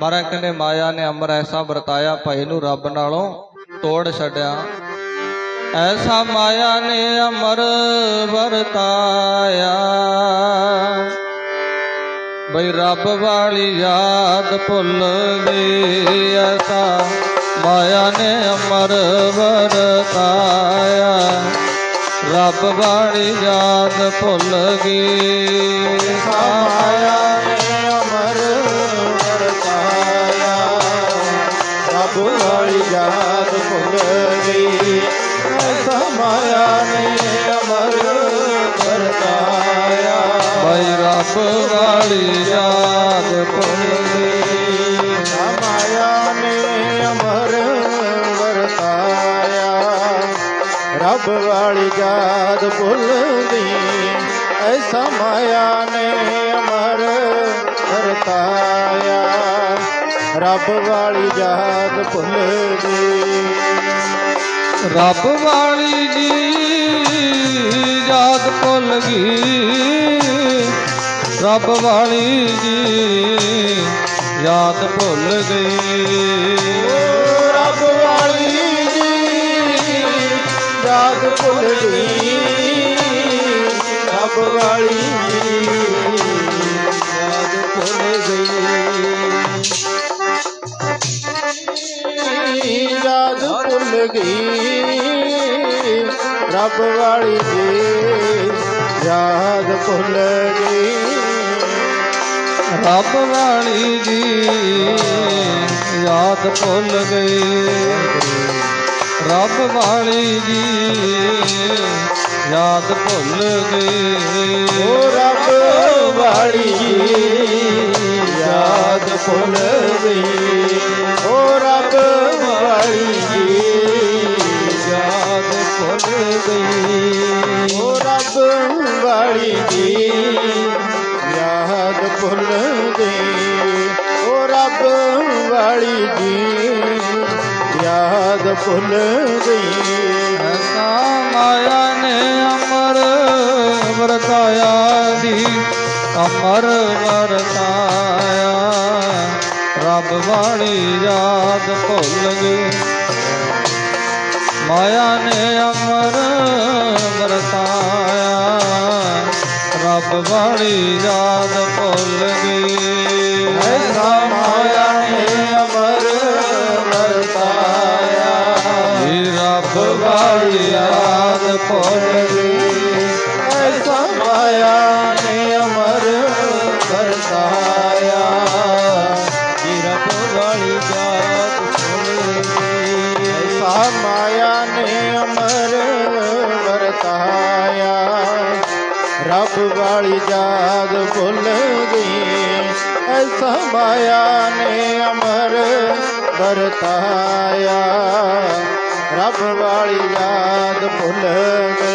ਮਹਾਰਾਜ ਕਹਿੰਦੇ, ਮਾਇਆ ਨੇ ਅਮਰ ਐਸਾ ਵਰਤਾਇਆ, ਭਾਈ ਨੂੰ ਰੱਬ ਨਾਲੋਂ ਤੋੜ ਛੱਡਿਆ। ਐਸਾ ਮਾਇਆ ਨੇ ਅਮਰ ਵਰਤਾਇਆ। ਬਈ ਰੱਬ ਵਾਲੀ ਯਾਦ ਭੁੱਲ ਗਈ, ਐਸਾ ਮਾਇਆ ਨੇ ਅਮਰ ਵਰਤਾਇਆ। ਰੱਬ ਵਾਲੀ ਯਾਦ ਭੁੱਲ ਗਈ। ਐਸਾ ਮਾਇਆ ਨੇ ਅਮਰ ਰੱਬ ਵਾਲੀ ਯਾਦ ਭੁੱਲ ਗਈ। ਐਸਾ ਮਾਇਆ ਨੇ ਅਮਰ ਵਰਤਾਇਆ। ਬਈ ਰੱਬ ਵਾਲੀ ਯਾਦ ਭੁੱਲ ਗਈ। ਮਾਇਆ ਨੇ ਅਮਰ ਵਰਤਾਇਆ। ਰੱਬ ਵਾਲੀ ਯਾਦ ਭੁੱਲ ਗਈ। ਐਸਾ ਮਾਇਆ ਨੇ ਅਮਰ ਵਰਤਾਇਆ। ਰੱਬ ਵਾਲੀ ਯਾਦ ਭੁੱਲ ਗਈ ਰੱਬ ਵਾਲੀ ਜੀ ਯਾਦ ਭੁੱਲ ਗਈ ਰੱਬ ਵਾਲੀ ਜੀ ਯਾਦ ਭੁੱਲ ਗਈ ਰੱਬ ਵਾਲੀ ਜੀ ਯਾਦ ਭੁੱਲ ਗਈ ਰੱਬ ਵਾਲੀ ਯਾਦ ਭੁੱਲ ਗਈ ਗਈ ਰੱਬ ਵਾਲੀ ਜੀ ਯਾਦ ਭੁੱਲ ਗਈ। ਰੱਬ ਵਾਲੀ ਜੀ ਯਾਦ ਭੁੱਲ ਗਈ। ਰੱਬ ਵਾਲੀ ਜੀ ਯਾਦ ਭੁੱਲ ਗਈ। ਓ ਰੱਬ ਵਾਲੀ ਯਾਦ ਭੁੱਲ ਗਈ। ਗਈ। ਓ ਰੱਬ ਵਾਲੀ ਦੀ ਯਾਦ ਭੁੱਲ ਗਈ। ਓ ਰੱਬ ਵਾਲੀ ਦੀ ਯਾਦ ਭੁੱਲ ਗਈ। ਐਸਾ ਮਾਇਆ ਨੇ ਅਮਰ ਵਰਤਾਇਆ ਦੀ ਅਮਰ ਵਰਤਾਇਆ। ਰੱਬ ਵਾਲੀ ਯਾਦ ਭੁੱਲ ਗਈ। ਮਾਇਆ ਨੇ ਅਮਰ ਵਰਤਾਇਆ। ਰੱਬ ਵਾਲੀ ਯਾਦ ਭੁੱਲ ਗਈ। ਐਸਾ ਮਾਇਆ ਨੇ ਅਮਰ ਵਰਤਾਇਆ। ਜੀ ਰੱਬ ਵਾਲੀ ਯਾਦ ਭੁੱਲ ਗਈ। ਐਸਾ ਮਾਇਆ ਨੇ ਅਮਰ ਵਰਤਾਇਆ। ਜੀ ਰੱਬ ਵਾਲੀ ਜਾਤ ਭੁੱਲ ਗਈ। ਐਸਾ ਮਾਇਆ ਅਮਰ ਵਰਤਾਇਆ ਰੱਬ ਵਾਲੀ ਯਾਦ ਭੁੱਲ ਗਈ। ਐਸਾ ਮਾਇਆ ਨੇ ਅਮਰ ਵਰਤਾਇਆ। ਰੱਬ ਵਾਲੀ ਯਾਦ ਭੁੱਲ ਗਈ।